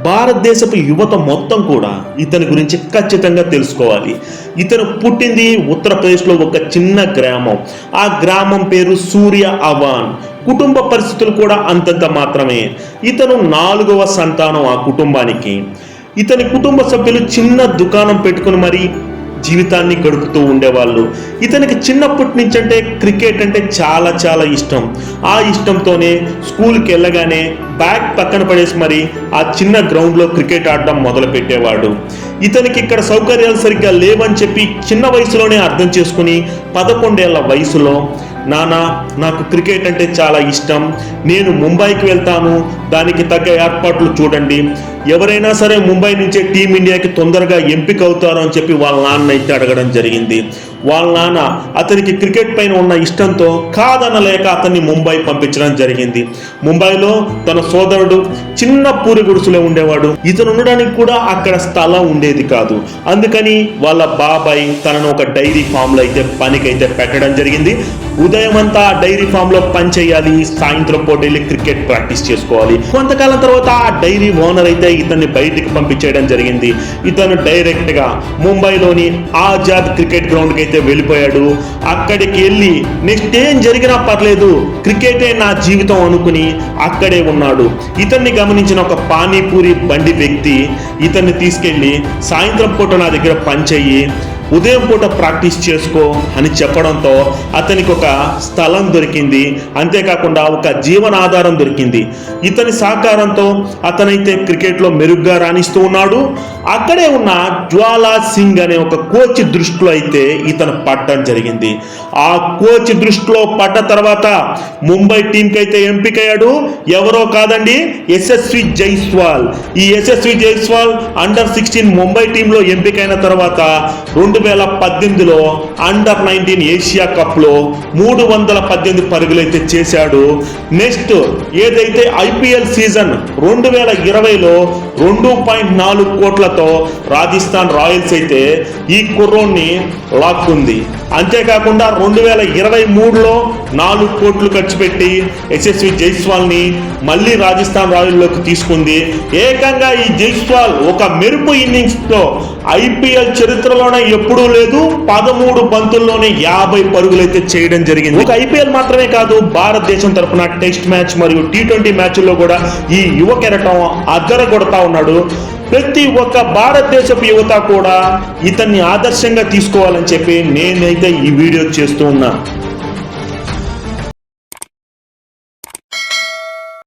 భారతదేశపు యువత మొత్తం కూడా ఇతని గురించి ఖచ్చితంగా తెలుసుకోవాలి. ఇతను పుట్టింది ఉత్తరప్రదేశ్లో ఒక చిన్న గ్రామం. ఆ గ్రామం పేరు సూర్య అవాన్. కుటుంబ పరిస్థితులు కూడా అంతంత మాత్రమే. ఇతను నాలుగవ సంతానం ఆ కుటుంబానికి. ఇతని కుటుంబ సభ్యులు చిన్న దుకాణం పెట్టుకుని మరి జీవితాన్ని గడుపుతూ ఉండేవాళ్ళు. ఇతనికి చిన్నప్పటి నుంచి అంటే క్రికెట్ అంటే చాలా చాలా ఇష్టం. ఆ ఇష్టంతోనే స్కూల్కి వెళ్ళగానే బ్యాగ్ పక్కన పడేసి మరి ఆ చిన్న గ్రౌండ్లో క్రికెట్ ఆడడం మొదలు పెట్టేవాడు ఇతనికి ఇక్కడ సౌకర్యాలు సరిగ్గా లేవని చెప్పి చిన్న వయసులోనే అర్థం చేసుకుని పదకొండేళ్ళ వయసులో నానా నాకు క్రికెట్ అంటే చాలా ఇష్టం. నేను ముంబైకి వెళ్తాను. దానికి తగ్గ ఏర్పాట్లు చూడండి. ఎవరైనా సరే ముంబై నుంచే టీమిండియాకి తొందరగా ఎంపిక అవుతారు అని చెప్పి వాళ్ళ నాన్న అయితే అడగడం జరిగింది. వాళ్ళ నాన్న అతనికి క్రికెట్ పైన ఉన్న ఇష్టంతో కాదనలేక అతన్ని ముంబై పంపించడం జరిగింది. ముంబైలో తన సోదరుడు చిన్న పూరి గుడిసెలో ఉండేవాడు. ఇతను ఉండడానికి కూడా అక్కడ స్థలం ఉండేది కాదు. అందుకని వాళ్ళ బాబాయ్ తనను ఒక డైరీ ఫామ్లో అయితే పనికైతే పెట్టడం జరిగింది. ఉదయం అంతా డైరీ ఫామ్లో పని చేయాలి సాయంత్రం పూట వెళ్ళి క్రికెట్ ప్రాక్టీస్ చేసుకోవాలి. కొంతకాలం తర్వాత ఆ డైరీ ఓనర్ అయితే ఇతన్ని బయటికి పంపించేయడం జరిగింది. ఇతను డైరెక్ట్గా ముంబైలోని ఆజాద్ క్రికెట్ గ్రౌండ్కి అయితే వెళ్ళిపోయాడు. అక్కడికి వెళ్ళి నెక్స్ట్ ఏం జరిగినా పర్లేదు క్రికెటే నా జీవితం అనుకుని అక్కడే ఉన్నాడు. ఇతన్ని గమనించిన ఒక పానీపూరి బండి వ్యక్తి ఇతన్ని తీసుకెళ్ళి సాయంత్రం పూట నా దగ్గర పనిచేయి ఉదయం పూట ప్రాక్టీస్ చేసుకో అని చెప్పడంతో అతనికి ఒక స్థలం దొరికింది. అంతేకాకుండా ఒక జీవనాధారం దొరికింది. ఇతని సహకారంతో అతనైతే క్రికెట్లో మెరుగ్గా రాణిస్తూ ఉన్నాడు. అక్కడే ఉన్న జ్వాలా సింగ్ అనే ఒక కోచ్ దృష్టిలో అయితే ఇతను పడ్డం జరిగింది. ఆ కోచ్ దృష్టిలో పడ్డ తర్వాత ముంబై టీంకి అయితే ఎంపికయ్యాడు. ఎవరో కాదండి ఎస్ఎస్వి జైస్వాల్. ఈ ఎస్ఎస్వి జైస్వాల్ అండర్ సిక్స్టీన్ ముంబై టీంలో ఎంపికైన తర్వాత రెండు రెండు వేల పద్దెనిమిదిలో అండర్ నైన్టీన్ ఏషియా కప్లో మూడు వందల పద్దెనిమిది పరుగులైతే చేశాడు. నెక్స్ట్ ఏదైతే ఐపీఎల్ సీజన్ రెండు వేల ఇరవైలో రెండు పాయింట్ నాలుగు కోట్లతో రాజస్థాన్ రాయల్స్ అయితే ఈ కుర్రోన్ని లాక్కుంది. అంతేకాకుండా రెండు వేల ఇరవై మూడులో నాలుగు కోట్లు ఖర్చు పెట్టి ఎస్ఎస్వి జైస్వాల్ని మళ్ళీ రాజస్థాన్ రాయల్లోకి తీసుకుంది. ఏకంగా ఈ జైస్వాల్ ఒక మెరుపు ఇన్నింగ్స్తో ఐపీఎల్ చరిత్రలోనే ఎప్పుడూ లేదు. పదమూడు బంతుల్లోనే యాభై పరుగులైతే చేయడం జరిగింది. ఒక ఐపీఎల్ మాత్రమే కాదు భారతదేశం తరపున టెస్ట్ మ్యాచ్ మరియు టీ ట్వంటీ మ్యాచ్ల్లో కూడా ఈ యువ కెరటం అద్దర కొడతా ఉన్నాడు. ప్రతి ఒక్క భారతదేశపు యువత కూడా ఇతన్ని ఆదర్శంగా తీసుకోవాలని చెప్పి నేనైతే ఈ వీడియో చేస్తూ ఉన్నా.